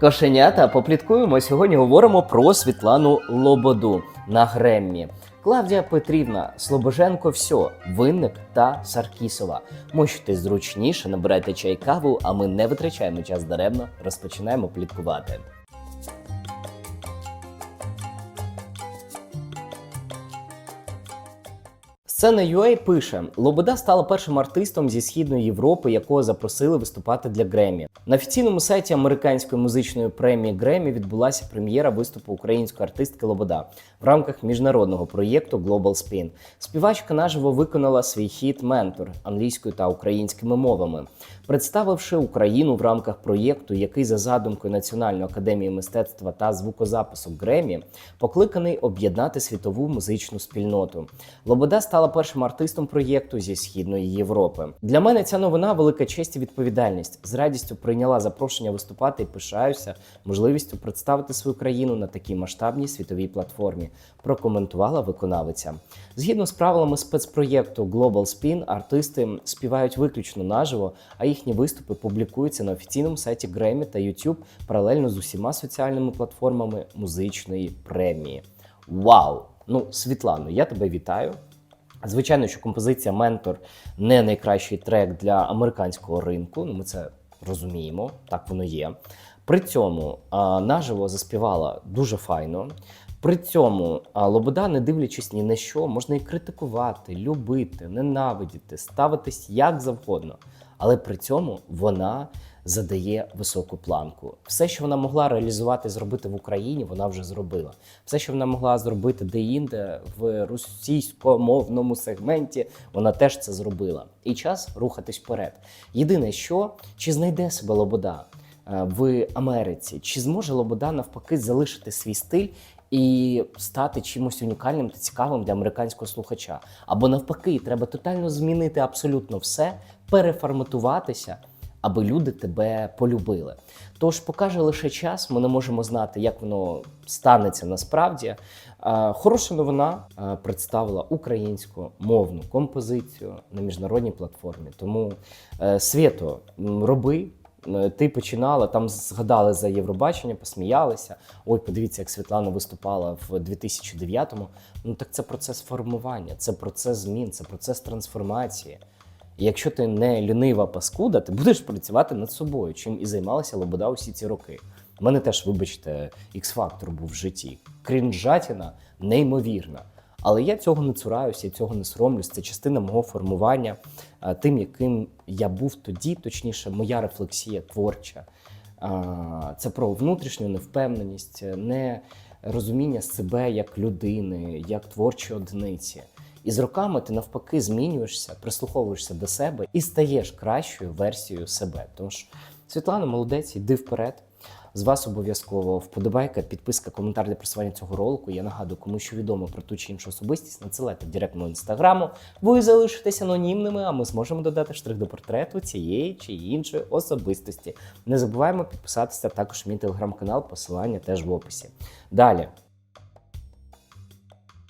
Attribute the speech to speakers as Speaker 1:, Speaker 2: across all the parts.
Speaker 1: Кошенята, попліткуємо. Сьогодні говоримо про Світлану Лободу на Греммі. Клавдія Петрівна, Слобоженко, все, Винник та Саркісова. Мощуйтесь зручніше, набирайте чай каву, а ми не витрачаємо час даремно, розпочинаємо пліткувати. Сцена UA пише: Лобода стала першим артистом зі східної Європи, якого запросили виступати для Гремі. На офіційному сайті американської музичної премії Гремі відбулася прем'єра виступу української артистки Лобода в рамках міжнародного проєкту Global Spin. Співачка наживо виконала свій хіт Ментор англійською та українськими мовами, представивши Україну в рамках проєкту, який за задумкою Національної академії мистецтва та звукозапису Гремі покликаний об'єднати світову музичну спільноту. Лобода стала першим артистом проєкту зі східної Європи. Для мене ця новина велика честь і відповідальність. З радістю прийняла запрошення виступати і пишаюся можливістю представити свою країну на такій масштабній світовій платформі. Прокоментувала виконавиця. Згідно з правилами спецпроєкту Global Spin, артисти співають виключно наживо, а їхні виступи публікуються на офіційному сайті Grammy та YouTube паралельно з усіма соціальними платформами музичної премії. Вау! Ну, Світлано, я тебе вітаю. Звичайно, що композиція Ментор не найкращий трек для американського ринку. Ну, ми це розуміємо, так воно є. При цьому наживо заспівала дуже файно. При цьому Лобода, не дивлячись ні на що, можна і критикувати, любити, ненавидіти, ставитись як завгодно. Але при цьому вона задає високу планку. Все, що вона могла реалізувати, зробити в Україні, вона вже зробила. Все, що вона могла зробити де-інде в російськомовному сегменті, вона теж це зробила. І час рухатись вперед. Єдине, що чи знайде себе Лобода е, в Америці, чи зможе Лобода навпаки залишити свій стиль. І стати чимось унікальним та цікавим для американського слухача. Або навпаки, треба тотально змінити абсолютно все, переформатуватися, аби люди тебе полюбили. Тож покаже лише час, ми не можемо знати, як воно станеться насправді. Е, Хороша новина е, представила українську мовну композицію на міжнародній платформі. Тому е, свято роби. Е, Ти починала там, згадали за Євробачення, посміялися. Ой, подивіться, як Світлана виступала в 2009-му. Ну так це процес формування, це процес змін, це процес трансформації. І якщо ти не лінива паскуда, ти будеш працювати над собою, чим і займалася Лобода усі ці роки. У мене теж, вибачте, X-фактор був в житті. Крінжатіна неймовірна. Але я цього не цураюся, я цього не соромлюсь. Це частина мого формування, тим, яким я був тоді, точніше, моя рефлексія творча. Це про внутрішню невпевненість, не розуміння себе як людини, як творчої одиниці. І з роками ти навпаки змінюєшся, прислуховуєшся до себе і стаєш кращою версією себе. Тож, Світлана, молодець, йди вперед. З вас обов'язково вподобайка, підписка, коментар для просування цього ролику. Я нагадую, кому що відомо про ту чи іншу особистість, надсилайте в директ мого інстаграму. Ви залишитесь анонімними, а ми зможемо додати штрих до портрету цієї чи іншої особистості. Не забуваємо підписатися також мій телеграм-канал, посилання теж в описі. Далі.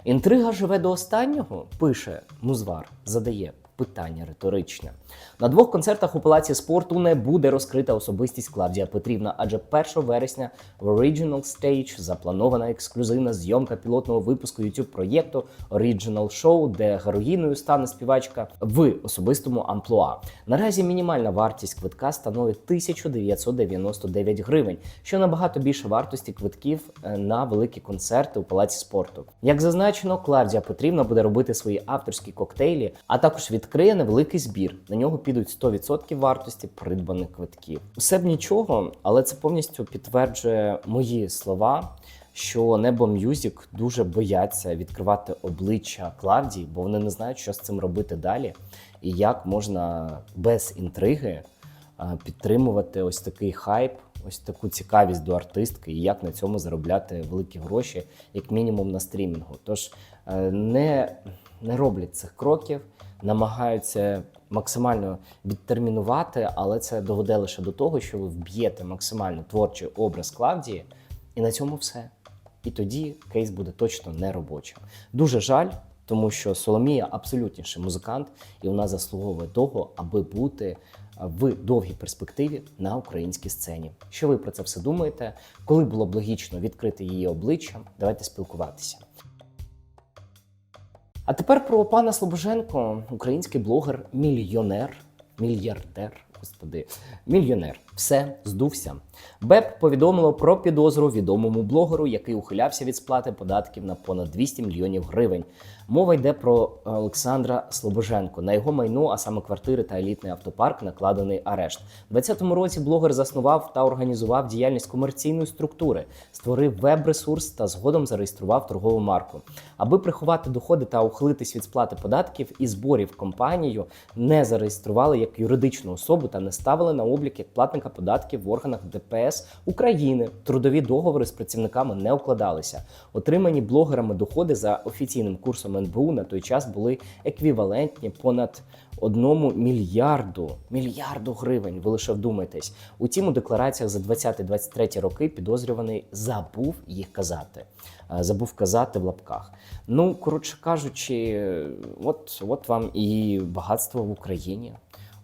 Speaker 1: Інтрига живе до останнього, пише Музвар, задає питання риторичне. На двох концертах у палаці спорту не буде розкрита особистість Клавдія Петрівна, адже 1 вересня в Original Stage запланована ексклюзивна зйомка пілотного випуску youtube проєкту Original Show, де героїною стане співачка в особистому амплуа. Наразі мінімальна вартість квитка становить 1999 гривень, що набагато більше вартості квитків е, на великі концерти у палаці спорту. Як зазначено, Клавдія Петрівна буде робити свої авторські коктейлі, а також відкриє невеликий збір. На нього підуть 100% вартості придбаних квитків. Усе б нічого, але це повністю підтверджує мої слова. Що Небо М'юзік дуже бояться відкривати обличчя Клавдії, бо вони не знають, що з цим робити далі, і як можна без інтриги підтримувати ось такий хайп, ось таку цікавість до артистки, і як на цьому заробляти великі гроші, як мінімум на стрімінгу. Тож е, не, не роблять цих кроків, намагаються максимально відтермінувати, але це доведе лише до того, що ви вб'єте максимально творчий образ Клавдії, і на цьому все. І тоді кейс буде точно не робочим. Дуже жаль, тому що Соломія абсолютніший музикант, і вона заслуговує того, аби бути в довгій перспективі на українській сцені. Що ви про це все думаєте? Коли було б логічно відкрити її обличчя? Давайте спілкуватися. А тепер про пана Слобоженко, український блогер, мільйонер, мільярдер, господи, мільйонер. Все, здувся. БЕП повідомило про підозру відомому блогеру, який ухилявся від сплати податків на понад 200 мільйонів гривень. Мова йде про Олександра Слобоженко. На його майно, а саме квартири та елітний автопарк, накладений арешт. У 2020 році блогер заснував та організував діяльність комерційної структури, створив веб-ресурс та згодом зареєстрував торгову марку. Аби приховати доходи та ухилитись від сплати податків і зборів компанію, не зареєстрували як юридичну особу та не ставили на облік як платника податків в органах ДПС України. Трудові договори з працівниками не укладалися. Отримані блогерами доходи за офіційним курсом НБУ на той час були еквівалентні понад одному мільярду мільярду гривень. Ви лише вдумайтесь. Утім, у деклараціях за 20-23 роки підозрюваний забув їх казати. Е, Забув казати в лапках. Ну, коротше кажучи, от, от вам і багатство в Україні.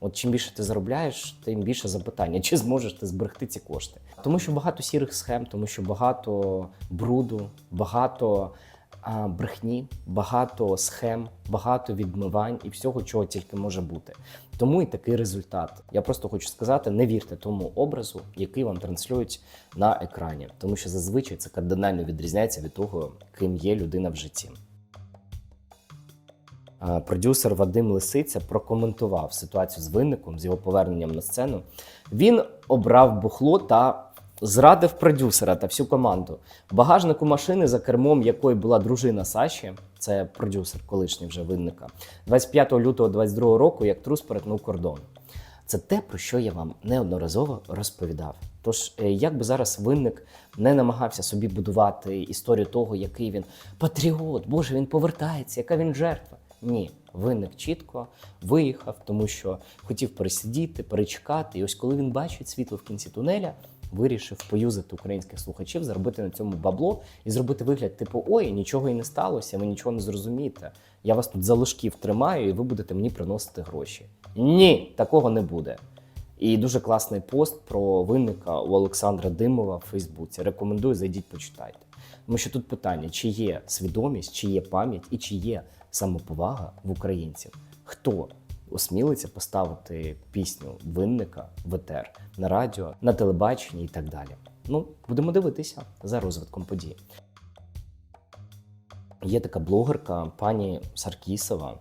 Speaker 1: От чим більше ти заробляєш, тим більше запитання, чи зможеш ти зберегти ці кошти. Тому що багато сірих схем, тому що багато бруду, багато а, брехні, багато схем, багато відмивань і всього, чого тільки може бути. Тому і такий результат. Я просто хочу сказати: не вірте тому образу, який вам транслюють на екрані, тому що зазвичай це кардинально відрізняється від того, ким є людина в житті. Продюсер Вадим Лисиця прокоментував ситуацію з винником з його поверненням на сцену. Він обрав бухло та зрадив продюсера та всю команду. Багажнику машини, за кермом якої була дружина Саші, це продюсер колишній вже винника, 25 лютого 22 року, як трус перетнув кордон. Це те, про що я вам неодноразово розповідав. Тож, е, як би зараз винник не намагався собі будувати історію того, який він патріот, Боже, він повертається, яка він жертва. Ні, винник чітко виїхав, тому що хотів пересидіти, перечекати. І ось коли він бачить світло в кінці тунеля, вирішив поюзати українських слухачів, заробити на цьому бабло і зробити вигляд, типу, ой, нічого і не сталося, ви нічого не зрозумієте. Я вас тут за ложків тримаю, і ви будете мені приносити гроші. Ні, такого не буде. І дуже класний пост про винника у Олександра Димова в Фейсбуці. Рекомендую, зайдіть, почитайте. Тому що тут питання: чи є свідомість, чи є пам'ять і чи є самоповага в українців? Хто осмілиться поставити пісню винника в етер на радіо, на телебаченні і так далі? Ну, будемо дивитися за розвитком подій. Є така блогерка пані Саркісова.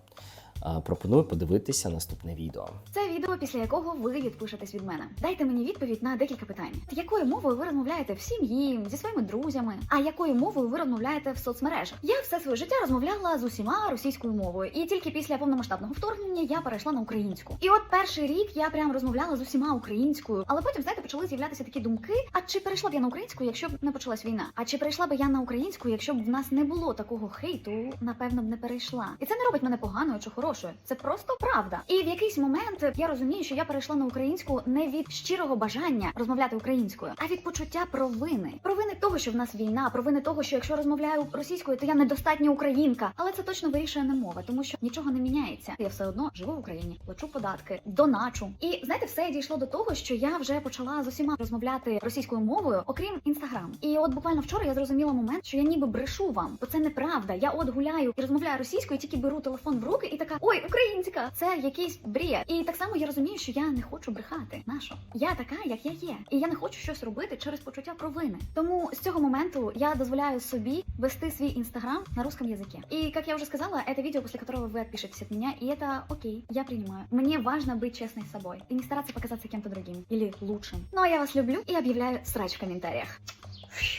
Speaker 1: Пропоную подивитися наступне відео.
Speaker 2: Це відео, після якого ви відпишетесь від мене. Дайте мені відповідь на декілька питань. Якою мовою ви розмовляєте в сім'ї зі своїми друзями? А якою мовою ви розмовляєте в соцмережах? Я все своє життя розмовляла з усіма російською мовою, і тільки після повномасштабного вторгнення я перейшла на українську. І от перший рік я прям розмовляла з усіма українською, але потім, знаєте, почали з'являтися такі думки: а чи перейшла б я на українську, якщо б не почалась війна? А чи перейшла б я на українську, якщо б в нас не було такого хейту? Напевно б не перейшла. І це не робить мене поганою чи хорошою. Це просто правда. І в якийсь момент я розумію, що я перейшла на українську не від щирого бажання розмовляти українською, а від почуття провини. Провини того, що в нас війна, провини того, що якщо розмовляю російською, то я недостатньо українка. Але це точно вирішує не мова, тому що нічого не міняється. Я все одно живу в Україні, плачу податки, доначу. І знаєте, все дійшло до того, що я вже почала з усіма розмовляти російською мовою, окрім інстаграм. І от буквально вчора я зрозуміла момент, що я ніби брешу вам, бо це неправда. Я от гуляю і розмовляю російською, тільки беру телефон в руки і така ой, українська, це якийсь брія. І так само я розумію, що я не хочу брехати. Нащо? Я така, як я є, і я не хочу щось робити через почуття провини. Тому з цього моменту я дозволяю собі вести свій інстаграм на русском языке. И, как я уже сказала, это видео, после которого вы отпишетесь от меня, и это окей, я принимаю. Мне важно быть честной с собой и не стараться показаться кем-то другим или лучшим. Ну а я вас люблю и объявляю срач в комментариях.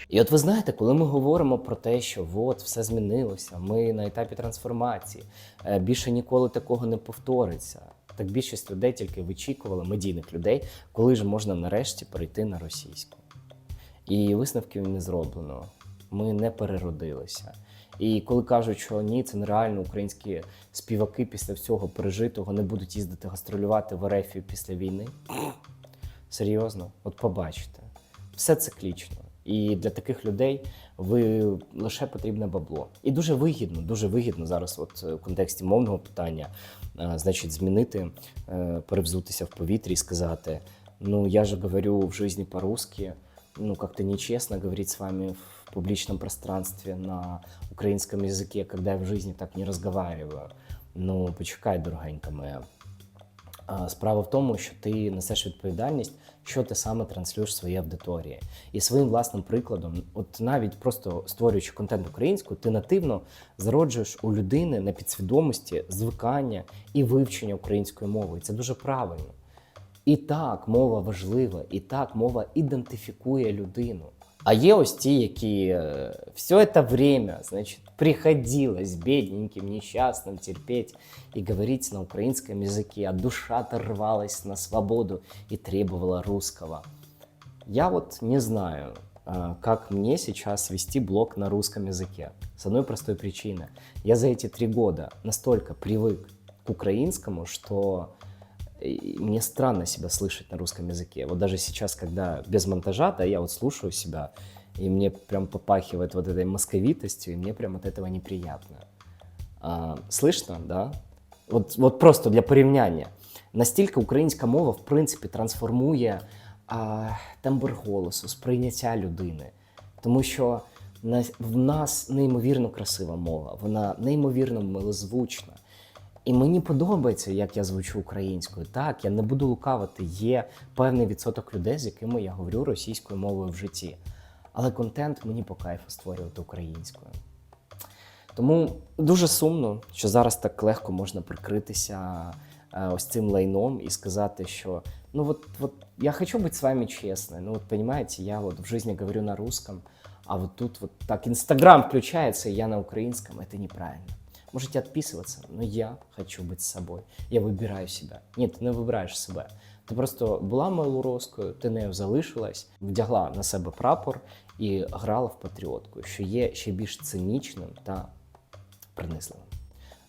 Speaker 1: І от ви знаєте, коли ми говоримо про те, що от все змінилося, ми на етапі трансформації, е, більше ніколи такого не повториться. Так більшість людей тільки вичікували, медійних людей, коли ж можна нарешті перейти на російську. І висновків не зроблено. Ми не переродилися. І коли кажуть, що ні, це нереально, українські співаки після всього пережитого не будуть їздити гастролювати в Ерефію після війни. Серйозно, от побачите, все циклічно. І для таких людей ви лише потрібне бабло. І дуже вигідно, дуже вигідно зараз, от е, в контексті мовного питання, е, значить, змінити, е, перевзутися в повітрі і сказати: ну я же говорю в житті по-русски, ну как-то нечестно говорить с вами в публичном пространстве на украинском языке, когда я в жизни так не разговариваю. Ну, почекай, дорогенька моя. Справа в тому, що ти несеш відповідальність, що ти саме транслюєш своїй аудиторії. І своїм власним прикладом, от навіть просто створюючи контент українською, ти нативно зароджуєш у людини на підсвідомості звикання і вивчення української мови. І це дуже правильно. І так, мова важлива, і так мова ідентифікує людину. А є ось ті, які е, все це время, значить, приходилось бедненьким, несчастным терпеть и говорить на украинском языке, а душа-то рвалась на свободу и требовала русского. Я вот не знаю, а, как мне сейчас вести блог на русском языке. С одной простой причины. Я за эти три года настолько привык к украинскому, что и мне странно себя слышать на русском языке. Вот даже сейчас, когда без монтажа, да, я вот слушаю себя, и мне прям попахивает вот этой московитостью, и мне прям от этого неприятно. А, слышно, да? От, от просто для порівняння. Настільки українська мова, в принципі, трансформує а, тембр голосу, сприйняття людини. Тому що на- в нас неймовірно красива мова, вона неймовірно милозвучна. І мені подобається, як я звучу українською. Так, я не буду лукавити. Є певний відсоток людей, з якими я говорю російською мовою в житті. Але контент мені по кайфу створювати українською. Тому дуже сумно, що зараз так легко можна прикритися е, ось цим лайном і сказати, що ну вот, вот я хочу быть с вами честной. Ну вот понимаете, я вот в жизни говорю на русском, а вот тут вот так Инстаграм включается, и я на украинском. Это неправильно. Можете отписываться, но я хочу быть собой. Я вибираю себе. Ні, ти не вибираєш себе. Ти просто була малороскою, ти нею залишилась, вдягла на себе прапор і грала в патріотку, що є ще більш цинічним та принизливим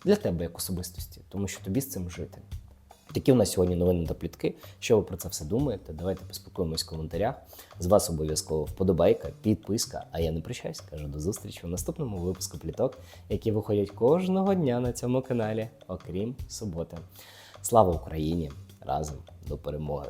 Speaker 1: для тебе як особистості, тому що тобі з цим жити. Такі у нас сьогодні новини та плітки. Що ви про це все думаєте? Давайте поспілкуємось в коментарях. З вас обов'язково вподобайка, підписка. А я не прощаюсь, кажу до зустрічі в наступному випуску пліток, які виходять кожного дня на цьому каналі, окрім суботи. Слава Україні! Разом до перемоги!